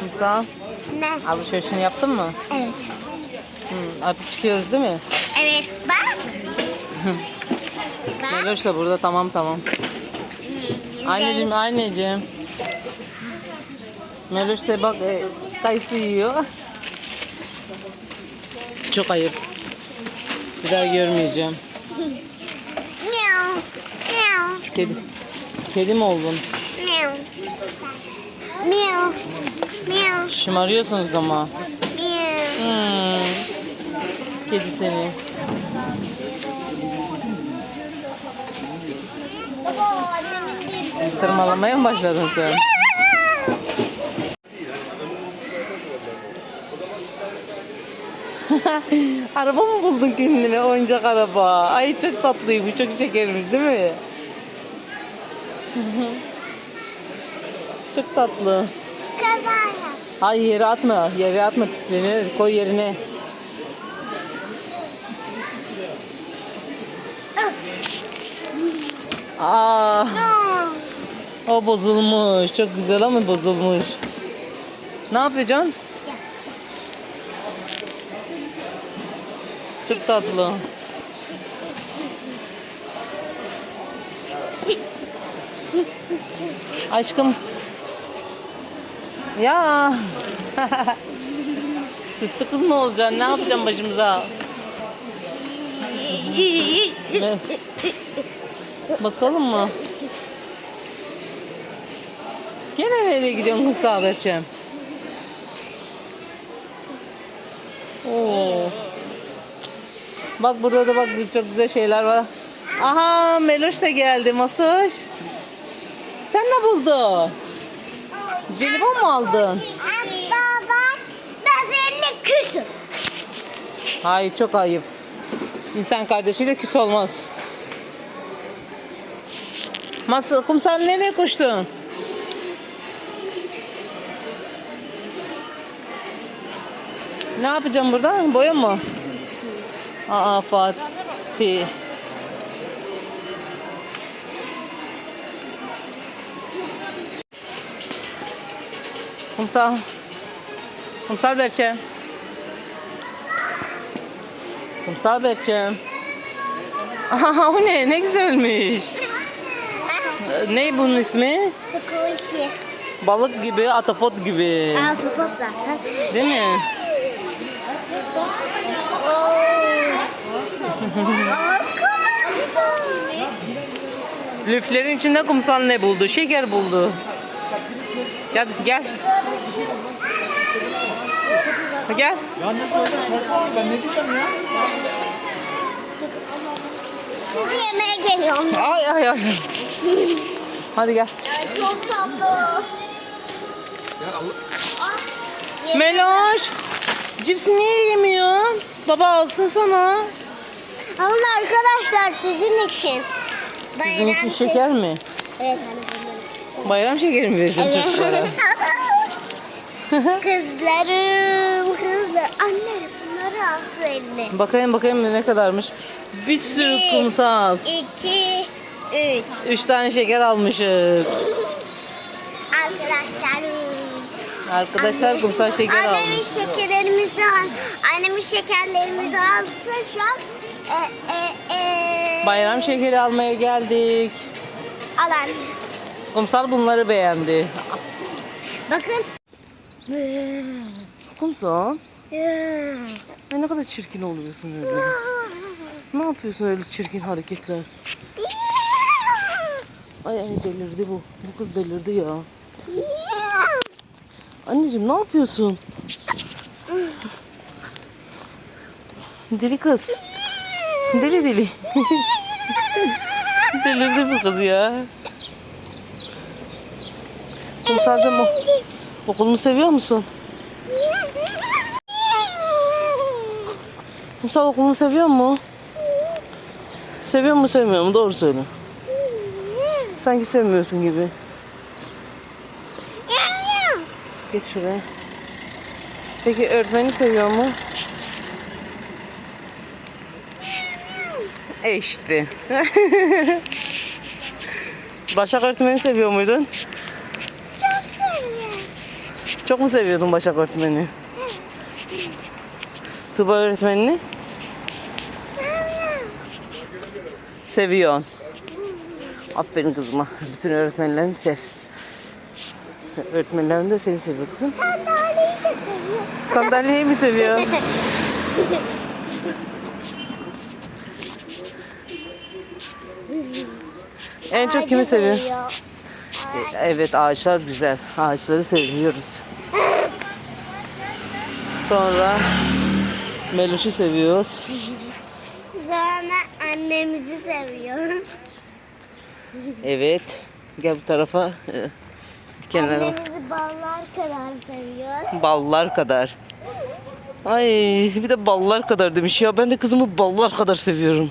Kumsal Ne? alışverişini yaptın mı? Evet. Hı, artık çıkıyoruz değil mi? Evet. Bak. Bak. Meloş da burada tamam tamam. Anneciğim anneciğim. Meloş da bak e, kayısı yiyor. Çok ayıp. Bir daha görmeyeceğim. Kedi. Kedi mi oldun? Miau. Miau. Miau. Şımarıyorsunuz ama. Miau. Hmm. Kedi seni. Tırmalamaya mı başladın sen? araba mı buldun kendine? Oyuncak araba. Ay çok tatlıymış, çok şekermiş değil mi? çok tatlı. Kaza yap. Ay yere atma, yere atma pislenir. Koy yerine. Aa, No. o bozulmuş. Çok güzel ama bozulmuş. Ne yapacaksın? Çok tatlı. Aşkım. Ya. Süslü kız mı olacaksın? Ne yapacaksın başımıza? Ne? Bakalım mı? Gene nereye gidiyorsun kumsal Berçem? Oo. Bak burada da bak çok güzel şeyler var. Aha Meloş da geldi Masoş. Sen ne buldun? Jelibon mu aldın? Baba ben seninle küsüm. Hayır çok ayıp. İnsan kardeşiyle küs olmaz. Mas kumsal nereye koştun? Ne yapacağım burada? Boya mı? Aa Fatih. Kumsal. Kumsal Berçem. Kumsal Berçem. Aha o ne? Ne güzelmiş. Ne bunun ismi? Squishy. Balık gibi, atapot gibi. Altı pot zaten. Değil mi? Lüflerin içinde kumsal ne buldu? Şeker buldu. Gel gel. Gel. Ya ne söyleyeyim? Ben ne diyeceğim ya? Sizi yemeğe geliyorum. Ay ay ay. Hadi gel. Ay, Çok tatlı. Meloş. Cipsi niye yemiyorsun? Baba alsın sana. Ama arkadaşlar sizin için. Sizin için şeker mi? Evet hani bunlar için. Bayram şekeri mi vereceğim çocuklara? Kızlarım, kızlar. Anne bunları al şu eline. bakayım bakayım ne kadarmış. Bir sürü Bir. kumsal. İki, üç. Üç tane şeker almışız. Arkadaşlarım. Arkadaşlar kumsal şeker Annemin almış. şekerlerimizi al. Annemin şekerlerimizi alsın şu an. E, e, e. Bayram şekeri almaya geldik. Al anne. Kumsal bunları beğendi. Bakın. Kumsal. Ay ne kadar çirkin oluyorsun öyle. Ne yapıyorsun öyle çirkin hareketler? Ay ay delirdi bu. Bu kız delirdi ya. Anneciğim ne yapıyorsun? Deli kız. Deli deli. delirdi bu kız ya. Kumsalcığım o- okulunu seviyor musun? Kumsal okulunu seviyor mu? Seviyor mu sevmiyor mu? Doğru söyle. Sanki sevmiyorsun gibi. Geç şuraya. Peki öğretmeni seviyor mu? E işte. Başak öğretmeni seviyor muydun? Çok mu seviyordun Başak öğretmenini? Tuba öğretmenini? Seviyorsun. Aferin kızıma. Bütün öğretmenlerini sev. Öğretmenlerin de seni seviyor kızım. Sandalyeyi de seviyor. Sandalyeyi mi seviyor? En çok kimi seviyor? Evet ağaçlar güzel. Ağaçları seviyoruz. Sonra Meluş'u seviyoruz. Sonra annemizi seviyor. Evet. Gel bu tarafa. kenara. Annemizi ballar kadar seviyor. Ballar kadar. Ay bir de ballar kadar demiş ya. Ben de kızımı ballar kadar seviyorum.